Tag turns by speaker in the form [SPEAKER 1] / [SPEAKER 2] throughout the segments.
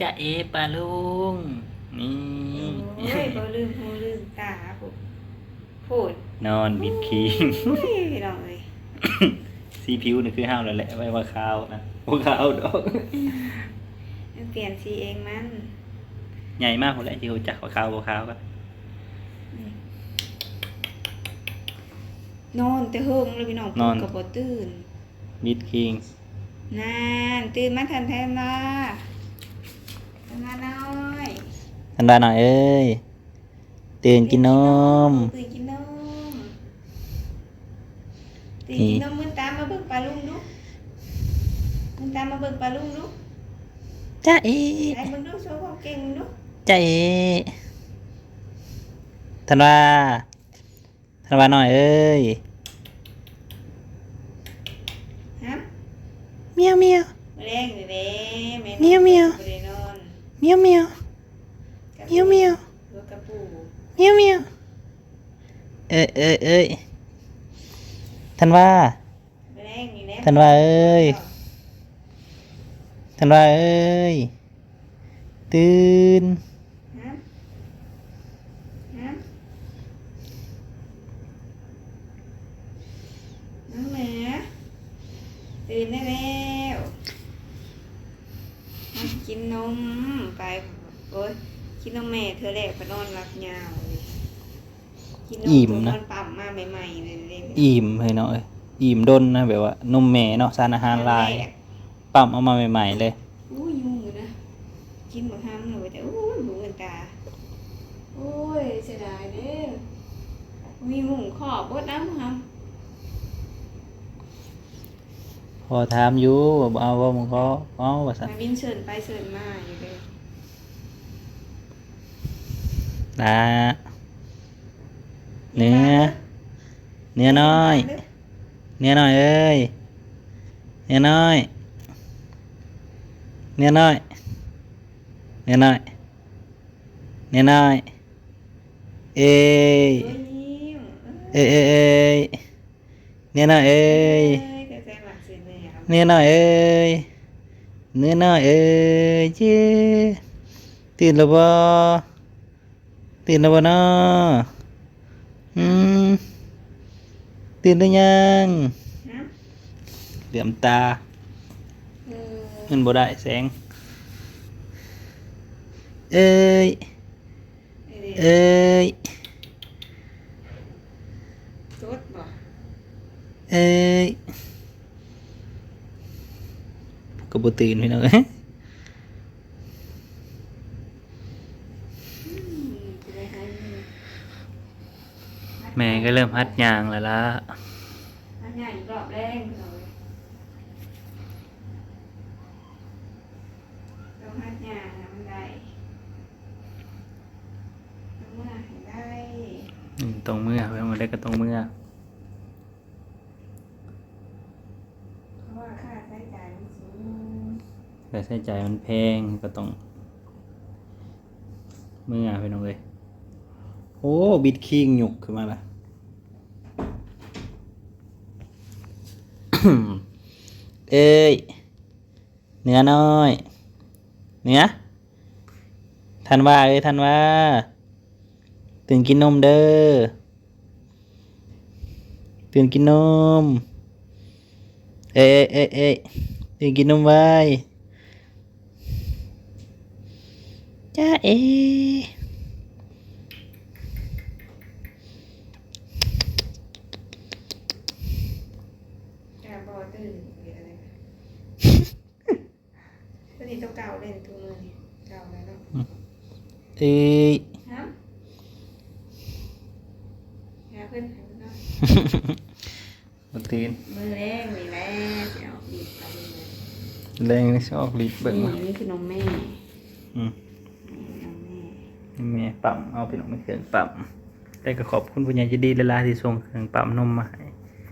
[SPEAKER 1] จะเอปลาลุง นี่
[SPEAKER 2] โอ้ยบ่ลืมหูลืมตาพูดพูด
[SPEAKER 1] นอนบิดคิง
[SPEAKER 2] โอ้ยพี่น้องเอ้ย
[SPEAKER 1] สีผิวนี่คือห้าวแล้วแหละไว้ว่าขาวนะว่าขาวดอก
[SPEAKER 2] มันเปลี่ยนสีเองมัน
[SPEAKER 1] ใหญ่มากคนแหละที่รู้จักว่าขาวว่าขาวก็
[SPEAKER 2] นอนแต่เฮิงเลยพี่น้องปลุกกับบ่ตื่น
[SPEAKER 1] บิดคิง
[SPEAKER 2] นานตื่นมาทันแทนมา ทันมาน้อย
[SPEAKER 1] ทันดาหน่อยเอ้ยตื่นกินนม
[SPEAKER 2] ตื่นกินนมตื่นกินนมมือตามมาเบิ่งปลาลุงดูมือตามมาเบิ่งปลาลุงดู
[SPEAKER 1] จะเอ
[SPEAKER 2] ไอ้เบิ่งดูโชว์ความเก่งดู
[SPEAKER 1] จะเอทันว่าทันว่าหน่อยเอ้ย
[SPEAKER 2] ฮะ
[SPEAKER 1] เมียวเมียว
[SPEAKER 2] แรงเลยเด้แม่
[SPEAKER 1] เมียวเมียว
[SPEAKER 2] บ่ได้นอน
[SPEAKER 1] เมียวเมียวเมียวเมียว
[SPEAKER 2] รถกระปู
[SPEAKER 1] เมียวเมียวเอ้ยเอ้ยเอ้ยทันว่า
[SPEAKER 2] แรงนี่แหละ
[SPEAKER 1] ท่านว่าเอ้ยทันว่าเอ้ย ตื่น
[SPEAKER 2] ฮะฮะน้องเหนือตื่นได้แล้วมากินนม ไปโอ้ยกินนมแม่เธอแรกไปนอนรับยาวเลยกินนม
[SPEAKER 1] อิ่ม
[SPEAKER 2] ตัว
[SPEAKER 1] นะ
[SPEAKER 2] นปั๊มมาใหม่ๆเลยเด้
[SPEAKER 1] อิ่มเลยเนาะเอ้ยอิ่มดนนะแบบว่านมแม่เนาะสารอาหารหลาย ปั๊มเอามาใหม่ๆเลย
[SPEAKER 2] อู้ยยุ่งอยู่นะกินหมดห้ามเลยแต่อู้ยหูเงินตาโอ้ยเสียดายเด้อมีหมุงขอบบดน้ำครับ
[SPEAKER 1] พอถามอยู่ว่าบ่เอาว่ามึงก็เอาว่าซั่น
[SPEAKER 2] มาบินเชิญไปเชิญมาอยู่เลย
[SPEAKER 1] นะเนื้อเนื้อน้อยเนื้อน้อยเอ้ยเนื้อน้อยเนื้อน้อย เนื้อน้อยเนื้อน้อยเอ้ย
[SPEAKER 2] โอ้ย แม่ก็เริ่
[SPEAKER 1] ม
[SPEAKER 2] ฮั
[SPEAKER 1] ดยางแล้วล่ะ
[SPEAKER 2] อันใหญ่กรอบแรงเลยต้องหัดยางนะมันได้ต้องมาให้ได้
[SPEAKER 1] อืมตรงมือไปหมดได้ก็ตรงมือ
[SPEAKER 2] เพราะว่าค่าใช้จ่ายมันสูง
[SPEAKER 1] แต่ใช้จ่ายมันแพงก็ต้องมือไปน้องเลย โอ้ บิดคิงหยุกขึ้นมาละ เอ้ยเนื้อน้อย เนื้อทันว่าเอ้ยทันว่า ตื่นกินนมเด้อ ตื่นกินนม เอ้ยเอ้ยเอ้ยตื่นกินนมไว้จ้าเอ
[SPEAKER 2] กาบอตื่นหรืออะไร พอดีตัวเก่าเล่นตัวมือนี่เก่าแล้วเนาะ
[SPEAKER 1] เอ้ย
[SPEAKER 2] ฮะหาเพื่อนหาเพื่อนเนาะ
[SPEAKER 1] มาตื่น
[SPEAKER 2] มือแรงนี่แหละจะเอาบีบไปเลย
[SPEAKER 1] แรงนี่ชอบรีบเบิ่งมา
[SPEAKER 2] นี่คือนมแม่
[SPEAKER 1] อืม
[SPEAKER 2] นี่นมแม่
[SPEAKER 1] แม่ปั๊มเอาไปลงในเครื่องปั๊มแต่ก็ขอบคุณผู้ใหญ่ใจะดีเวลาที่ส่งเครื่องปั๊มนมมาให้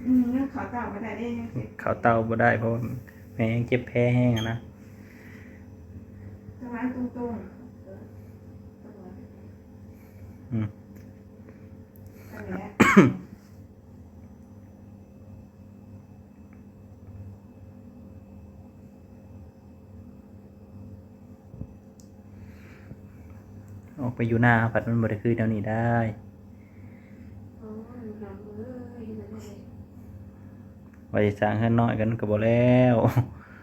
[SPEAKER 2] อืมงั้นขอเก่ามาได้ได้ยัง
[SPEAKER 1] เขาเตาบ่ได้เพราะว่าแม่ยังเจ็บแพ้แห้งอะนะ
[SPEAKER 2] สวัสดีตรงๆเออตรงนั้น
[SPEAKER 1] อืม
[SPEAKER 2] นั่นแหละ
[SPEAKER 1] ออกไปอยู่หน้าผัดมันบ่ได้คือแนวนี้ได้
[SPEAKER 2] โอ้ยน้องเอ้ยนั่นเลย
[SPEAKER 1] ว่าสิสร้างเฮือนน้อยกันก็บ่แล้ว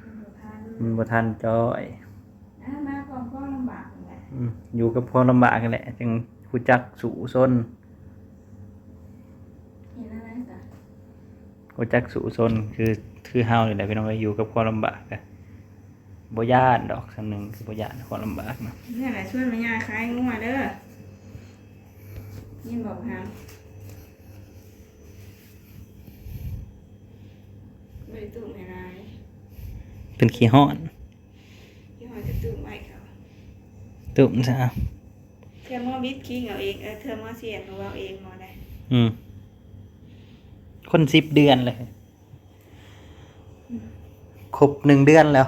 [SPEAKER 2] มันบ่ทัน
[SPEAKER 1] มันบ่ทันจ้อย
[SPEAKER 2] อะมาความก็ลำบากนั่นแหละ
[SPEAKER 1] อืมอยู่กับความลำบากกันแหละจึง รู้จักสู่ซน
[SPEAKER 2] เห็นอะไรจ้ะ
[SPEAKER 1] รู้จักสู่ซนคือคือเฮานี่แหละพี่น้องเอ้ยอยู่กับความลำบากอะบ่ย่านดอกสำหนึงคือบ่ย่านความลำบากเนาะ
[SPEAKER 2] นี่แหละช่วยมันยาคลายงัวเด้อยินบอกทางไม่ได้ตุ้มอะไร
[SPEAKER 1] เป็นขี้ฮ้อน
[SPEAKER 2] ที่หอยจะตุ้มไว้เขา
[SPEAKER 1] ตุ่มซะ
[SPEAKER 2] เธอมอบิดคิงเอาเองเออเธอมอเสียนของเราเองมอได้
[SPEAKER 1] อืม คนสิบเดือนเลย ครบหนึ่งเดือนแล้ว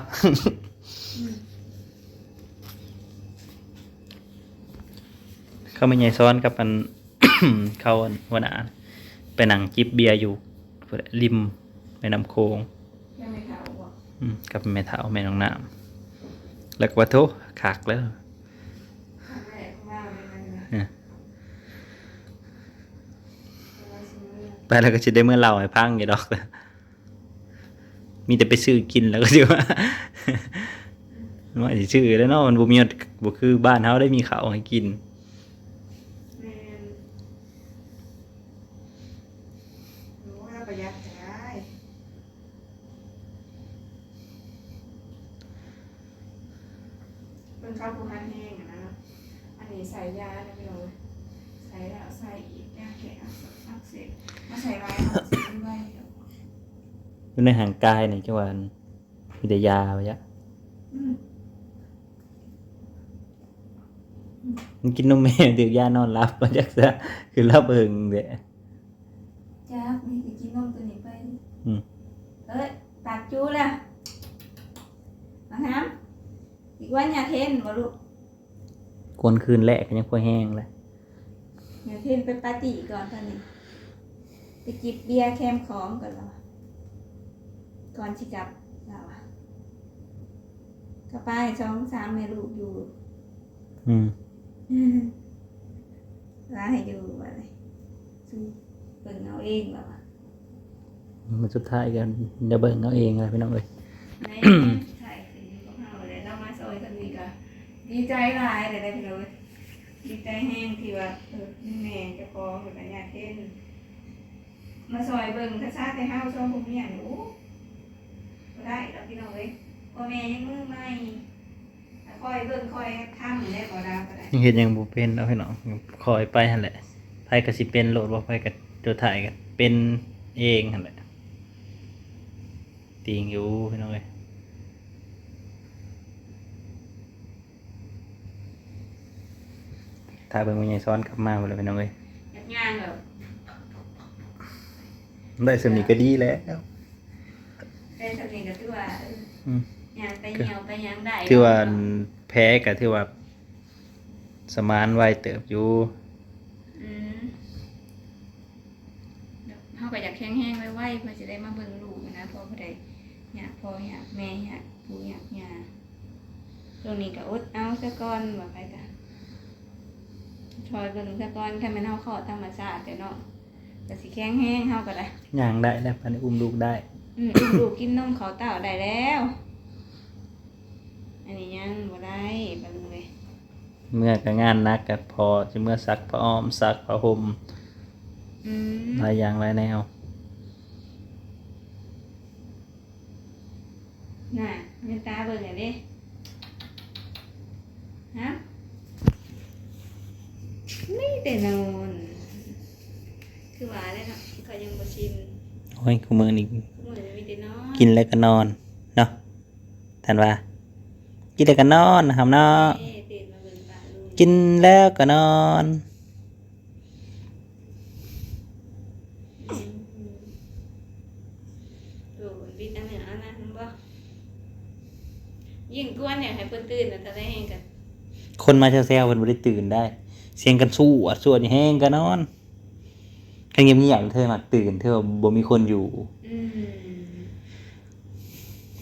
[SPEAKER 1] เขาไม่ใหญ่ซ้อนกับมัน เขาวันอาไปนั่งจิบเบียร์อยู่ ริมแม่น้ำโคง
[SPEAKER 2] ยังไม่เขาบอก
[SPEAKER 1] อืมกับแม่เท้าแม่น้องน้ำแล้วก็ว่าโทขากแล้ว
[SPEAKER 2] ครั้งแรกของเราเลยมันนะ
[SPEAKER 1] เนี่ย
[SPEAKER 2] เราซื้อ
[SPEAKER 1] ไปแล้วก็จะได้เมื่อเราให้พังอย่าดอก มีแต่ไปซื้อกินแล้วก็จะว่าว่าสิซื้อแล้วเนาะมันบ่มีบ่คือบ้านเฮาได้มีข้าวให้กิน
[SPEAKER 2] แม่นรู้ว่าเราประหยัดจะได้เป็นข้าวปูหันแห้งอะนะอันนี้ใส่ยานะพี่น้องใส่แล้วใส่อีกแก้แข็งอักเสบมาใส่ไว้อักเสบด้วยเดี๋ยว
[SPEAKER 1] อยู่ ในห่างกายนี่จังหวะมีแต่ยาไปยะ
[SPEAKER 2] อืม
[SPEAKER 1] มันกินนมแม่เดี๋ยวยานอนหลับมาจักซะคือรับเอิงเด้
[SPEAKER 2] จ้านี่จะกินนมตัวนี้ไป
[SPEAKER 1] อืม
[SPEAKER 2] เอ้ยปากจูแล้วนะครับอีกวันอย่าเทนบ่ลูก
[SPEAKER 1] กวนคืนแรกก็ยังพอแห้งเลย
[SPEAKER 2] อย่าเทนไปปาร์ตี้ก่อนตอนนี้ไปจิบเบียร์แคมของก่อนแล้วอะ ก่อนสิกลับแล้วอะก็ไปสองสามแม่ลูกอยู่
[SPEAKER 1] อืม
[SPEAKER 2] ลาให้ดูอะไรสู้เปิ่งเอาเองแล้วอะ
[SPEAKER 1] มันสุดท้ายกันเดี๋ยวเบิ่งเอาเองเลยพี่น้องเอ้ย
[SPEAKER 2] ในใช่คือของเราเลยเรามาซอยกันดีก็ดีใจหลายเลยได้พี่น้องเอ้ยดีใจแห้งที่ว่าเออแม่เจะพอคนละญาติเทนมาซอยเบิ่งกระชากแต่ห้าวช่องพวกเนี้ยหนู บ่ได้แล้วพี่น้องเอ้ยพ่อแม่ยังมือใหม่คอยเบิ่งคอยทำได้บ่ได้บ่ได้
[SPEAKER 1] ยังเฮ็ดหยังบ่เป็นเอาพี่น้องคอยไปหั่นแหละไผก็สิเป็นโลดบ่ไผก็ตัวถ่ายก็เป็นเองหั่นแหละติงอยู่พี่น้องเอ้ยถ้าเบิ่งมันใหญ่ซ้อนกลับมาบ่เลยพี่น้องเอ้ย
[SPEAKER 2] อยากย่างแบบ
[SPEAKER 1] ได้สำนี้ก็ดีแล้ว
[SPEAKER 2] ได้สำเนียงก็คือว่าอื
[SPEAKER 1] ม
[SPEAKER 2] ย่างไปเหี่ยวไปหยังได้
[SPEAKER 1] ที่ว่าแพ้ก็ที่ว่า สมานไวเติบอยู่
[SPEAKER 2] อืมเดี๋ยวเขาก็อยากแข็งแห้งไว้ไว้เพื่อจะได้มาเบิ่งลูกนะเพอผู้ใดอยากพ่ออยากแม่อยากปู่อยากย่าตรงนี้ก็อดเอาซะก่อนว่าไปกันชอยเบิ่งซะก่อนแค่มันเฮาขอธรรมชาติแต่เนาะก็สิแข็งแห้งเฮาก็ได้
[SPEAKER 1] ย่างได้แล้วพันอุ้มลูกได้
[SPEAKER 2] อืมอุ้มลูกกินนมเขาเต่าได้แล้ว อันนี้ยังบ่ได้บาลุงเลย
[SPEAKER 1] เมื่อก็งานหนักก็พอจะเมื่อซักผ้าอ้อมซักผ้าห่ม
[SPEAKER 2] อืม
[SPEAKER 1] หลายอย่างหลายแนว
[SPEAKER 2] น่ะเงินตาเบิ่งอันนี้ฮะนี่แต่นอนคือว่าเลยเนาะเขายังบ่ชิม
[SPEAKER 1] โอ้ยกูมื
[SPEAKER 2] อนี่
[SPEAKER 1] กินแล้วก็นอนเนาะท่านว่า กินแล้วก็นอนนะครับเนาะ
[SPEAKER 2] เอ้ยตื่นมาเบิ่งตาลูก
[SPEAKER 1] กินแล้วก็นอน
[SPEAKER 2] อืมโอ้ยวิตามินอันนั้นบ่ยิ่งกวนเนี่ยให้เพิ่นตื่นน่ะถ้าได้แฮงกัน
[SPEAKER 1] คนมาแซวๆเพิ่นบ่ได้ตื่นได้ เสียงกันสู้อะส่วนแห้งก็นอนคันเงียบๆเธอมาตื่น เธอบ่มีคนอยู่
[SPEAKER 2] อืม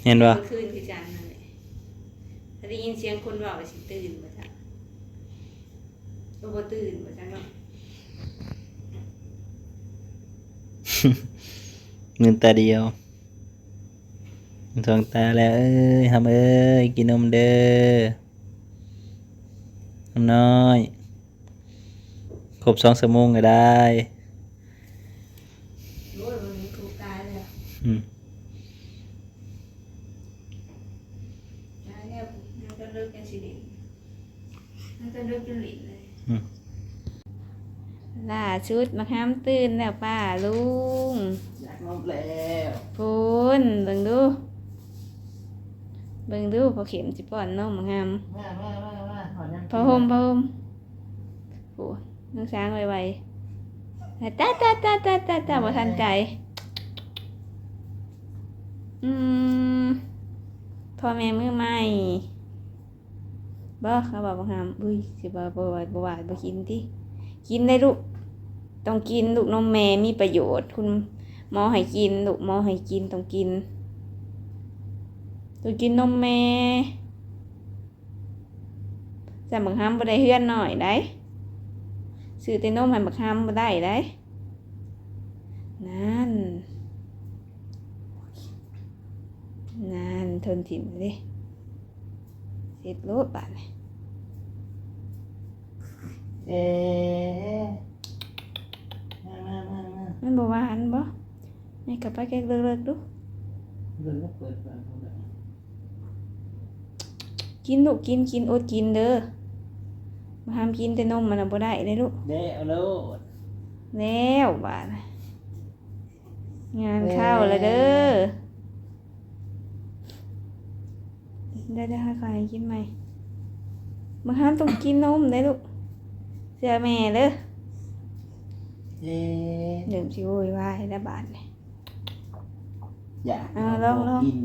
[SPEAKER 1] เห็นบ่
[SPEAKER 2] เมื่อคืนคือจันนั่นแหละถ้าได้ยินเสียงคนเว่าก็สิตื่นบ่จ้ะตัวบ่ตื่นบ่จังเนาะ
[SPEAKER 1] เงินตาเดียวสองตาแล้วเอ้ยทำเอ้ยกินนมเด้อนมน้อยครบสองชั่วโมงก็ได้
[SPEAKER 2] โอ้ยมันถูกตายแล้ว
[SPEAKER 1] อืม
[SPEAKER 2] ตายแล้วนั่นก็เลิกกันสิเด็กนั่นก็เลิกจนหลินเลย
[SPEAKER 1] อืม
[SPEAKER 2] ล่า ชุดมาห้ามตื่นแล้วป้าลุง
[SPEAKER 1] อยากนมแล้ว
[SPEAKER 2] พูนเบิ่งดูเบิ่งดูพอเข็มสิป้อนนมมาห้าม
[SPEAKER 1] มามามามาหอดยัง
[SPEAKER 2] พอห่มพอห่มโอ้น้องช้างไวๆตาตาตาตาตาตาบ่ทันใจ อืมพ่อแม่มือใหม่บ่เขาบอกว่าห้ามอุ้ยสิบ่บ่ว่าบ่ว่าบ่กินติกินได้ลูก ต้องกินลูกนมแม่มีประโยชน์ คุณหมอให้กินลูกหมอให้กินต้องกินต้องกินนมแม่แต่บักห้ามบ่ได้เฮือนหน่อยได้ซื้อแต่นมให้บักห้ามบ่ได้ได้นั่นนั่นทนถิ่มเลยเสร็จโลดบาดนี้
[SPEAKER 1] เอ๊ มามามั
[SPEAKER 2] นบ่หวานบ่ให้กลับไปแกเลิกๆดู
[SPEAKER 1] เดินก็เปิดเปิดเปิด
[SPEAKER 2] กินลูกกินกินอดกินเด้อมาห้ามกินแต่นมมันน่ะบ่ได้เด้ลูก
[SPEAKER 1] เด้เอาแล้ว
[SPEAKER 2] แล้วบาดน่ะงานเข้าแล้วเด้อได้ได้ให้ใครกินไหมมาห้ามต้องกินนมได้ลูกเสื้อแม่เด้อ
[SPEAKER 1] เอ๊ะ
[SPEAKER 2] เดี๋ยวสิโวยวายแล้วบาดนี่
[SPEAKER 1] อยาก
[SPEAKER 2] อ่าลองลอง
[SPEAKER 1] กิน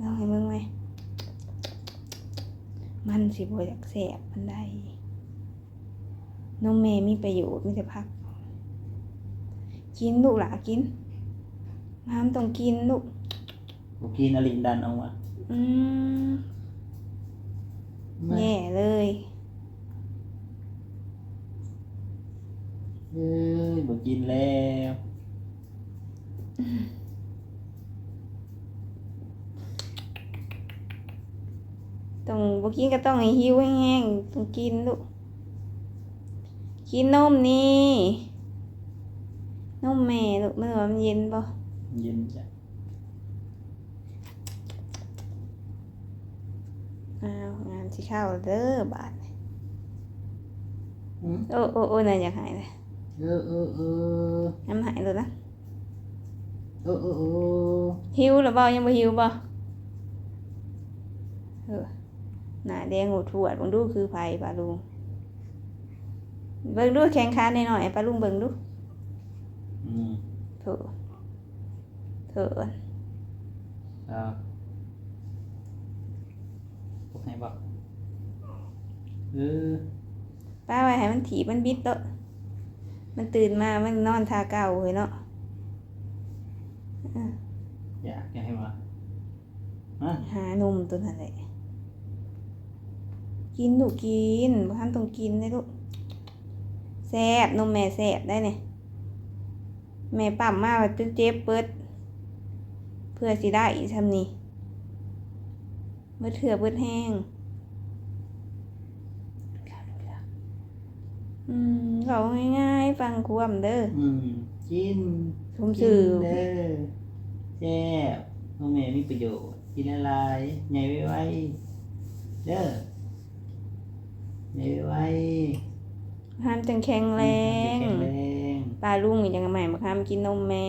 [SPEAKER 2] ลองให้มึงไหม มันสิบ่อยากแสบมันได้นมแม่มีประโยชน์มีแต่พัก กินลูกหลากินห้ามต้องกินลูก
[SPEAKER 1] กูกินอลินดันเอามา
[SPEAKER 2] อืม
[SPEAKER 1] มา
[SPEAKER 2] แย่เลย
[SPEAKER 1] เอ้ยบอกกินแล้ว
[SPEAKER 2] ต้องบ่กินก็ต้องให้หิวแห้งๆต้องกินลูกกินนมนี่นมแม่ลูกมันว่ามันเย็นบ่
[SPEAKER 1] เย็นจ้ะ
[SPEAKER 2] อ้าวงานสิเข้าเด้อบาดนี้
[SPEAKER 1] อืม
[SPEAKER 2] โอ้โอ้โอ้น่าอยากหายเลย
[SPEAKER 1] เออเออเออ
[SPEAKER 2] น้ำหายเลยนะ
[SPEAKER 1] เออเออเออ
[SPEAKER 2] หิวหรือบ่ยังบ่หิวบ่เออหน้าแดงหูทวดเบิ่งดูคือไผปลาลุงเบิ่งดูแข้งขาหน่อยๆปลาลุงเบิ่งดู
[SPEAKER 1] อืม
[SPEAKER 2] เถอะเถอะ
[SPEAKER 1] เอาพวกไหนบอกเออ
[SPEAKER 2] ป้าไว้ให้มันถีบมันบิดเตอะ มันตื่นมา มันนอนทาเก่าเลยเนาะอะ
[SPEAKER 1] อยากอยากให้มาฮะ
[SPEAKER 2] หานุ่มตัวนั้นแหละกินลูกกินบ่ทันต้องกินได้ลูกแซ่บนมแม่แซ่บได้เนี่ยแม่ปั๊มมาว่าจนเจ็บเปิด เพื่อสิได้อีกทำนี่เมื่อเถื่อเบิดแห้ง อืมเขาง่ายๆฟังความเด้อ
[SPEAKER 1] อืมกิน
[SPEAKER 2] ผมสื่อ
[SPEAKER 1] กินเด้อแซ่บพ่อแม่มีประโยชน์กินอะไรใหญ่ไว้ๆเด้อใหญ่ไว้
[SPEAKER 2] ห้ามจังแข็งแรง
[SPEAKER 1] แข็งแรง
[SPEAKER 2] ปลาลุงอีกอย่างใหม่มาห้ามกินนมแม่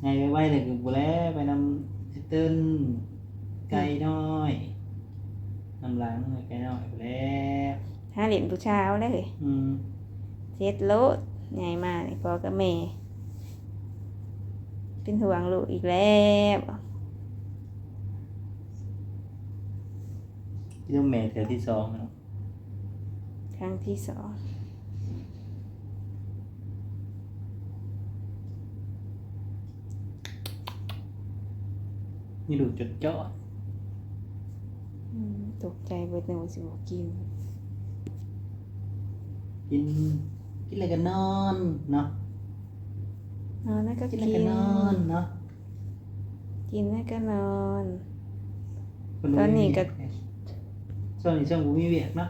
[SPEAKER 1] ใหญ่ไว้ๆเลยคือบุแลไปนำไอ้เติ้นไก่น้อยนำหลังไก่น้อยบุแล
[SPEAKER 2] หาเหรียญผู้เช้าได้เลย
[SPEAKER 1] อืม
[SPEAKER 2] เซ็ตโลดใหญ่มากนี่พ่อกับแม่ เป็นห่วงลูกอีกแล้ว
[SPEAKER 1] ที่ต้องแม่เธอที่สองเนาะ
[SPEAKER 2] ครั้งที่สอง
[SPEAKER 1] นี่ดูจดจ่อ
[SPEAKER 2] อืมตกใจเบิดหนึ่งสิบกิน
[SPEAKER 1] กิน กินอะไรกันนอนเนาะ
[SPEAKER 2] นอนแล้วก็
[SPEAKER 1] กิ
[SPEAKER 2] กิ
[SPEAKER 1] น
[SPEAKER 2] น
[SPEAKER 1] อะไรกันนอนเนาะ
[SPEAKER 2] กินแล้วก็นอน
[SPEAKER 1] คน
[SPEAKER 2] ตอนนี้ก็
[SPEAKER 1] ช่วงนี้ช่วงบุมีเวียกเนาะ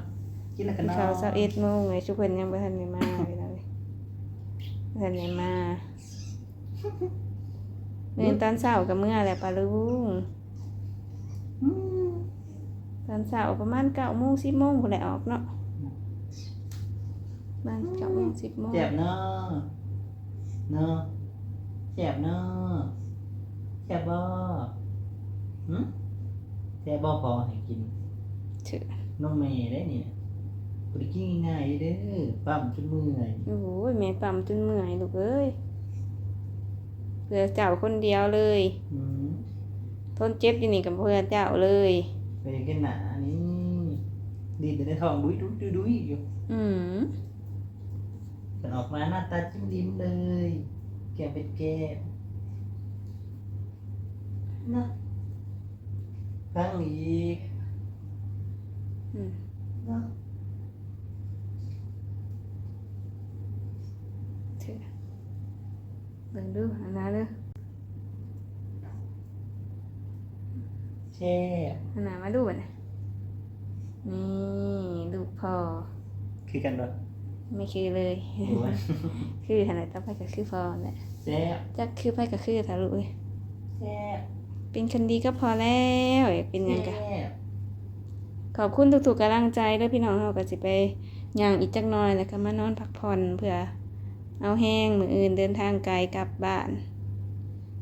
[SPEAKER 1] กินอะไรกันนอน
[SPEAKER 2] เขาเช้าเอ็ดโมงไงชุกคนยังบ่ทันได้มาเลยนะเลยบ่ทันได้มาเมื่อตอนเช้ากับเมื่อแหละปลาลุง
[SPEAKER 1] อืม
[SPEAKER 2] ตอนเช้าประมาณเก้าโมงสิบโมงคนแหละออกเนาะ บ้านเก้าโมงสิบโมง
[SPEAKER 1] เจ็บเนาะเนาะเจ็บเนาะเจ็บบ่หืมเจ็บบ่พอให้กิน
[SPEAKER 2] เถื่อน
[SPEAKER 1] มเมย์ได้เนี่ยกูได้กินง่ายๆเด้อปั๊มจนเมื่อย
[SPEAKER 2] โอ้โหแม่ปั๊มจนเมื่อยลูกเอ้ยเพื่อเจ้าคนเดียวเลย
[SPEAKER 1] อืม
[SPEAKER 2] ทนเจ็บอยู่นี่กับเพื่อเจ้าเลย
[SPEAKER 1] ไปกันหนานี่ดีแต่ในท้องดุยดุยดุยดุยอยู่
[SPEAKER 2] อืม
[SPEAKER 1] แต่ออก มาหน้าตาจิ้มลิ้มเลยแก้มเป็นแก้มนะข้งอีก
[SPEAKER 2] อืม
[SPEAKER 1] นะ
[SPEAKER 2] เถื่อนเบิ่งดูอันนั้นเด้อ
[SPEAKER 1] แช่
[SPEAKER 2] อันนั้นมาดูนะนี่ลูกพ่อ
[SPEAKER 1] คือกันด้วย
[SPEAKER 2] ไม่ คือเลย
[SPEAKER 1] ดูไหม
[SPEAKER 2] คือขนาดต่อไปก็คือพ่อแหละ
[SPEAKER 1] แช่บ
[SPEAKER 2] จักคือไปก็คือถ้าลูกเอ้ย
[SPEAKER 1] แช่บ
[SPEAKER 2] เป็นคนดีก็พอแล้วอยากเป็นหยังกะ
[SPEAKER 1] แช่บ
[SPEAKER 2] ขอบคุณทุกๆกำลังใจเด้อพี่น้องเฮาก็สิไปย่างอีกจักหน่อยแล้วก็มานอนพักผ่อนเพื่อ เอาแห้งมื้ออื่นเดินทางไกลกลับบ้าน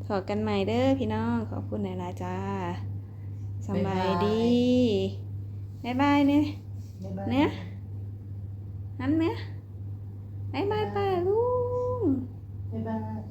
[SPEAKER 2] ขอกันใหม่เด้อพี่น้องขอบคุณหลายๆจ้าสำบายดีบ๊ายบายเนี่ย
[SPEAKER 1] บ๊ายบาย
[SPEAKER 2] เนี่ย บ๊ายายป้าลุง บ๊าย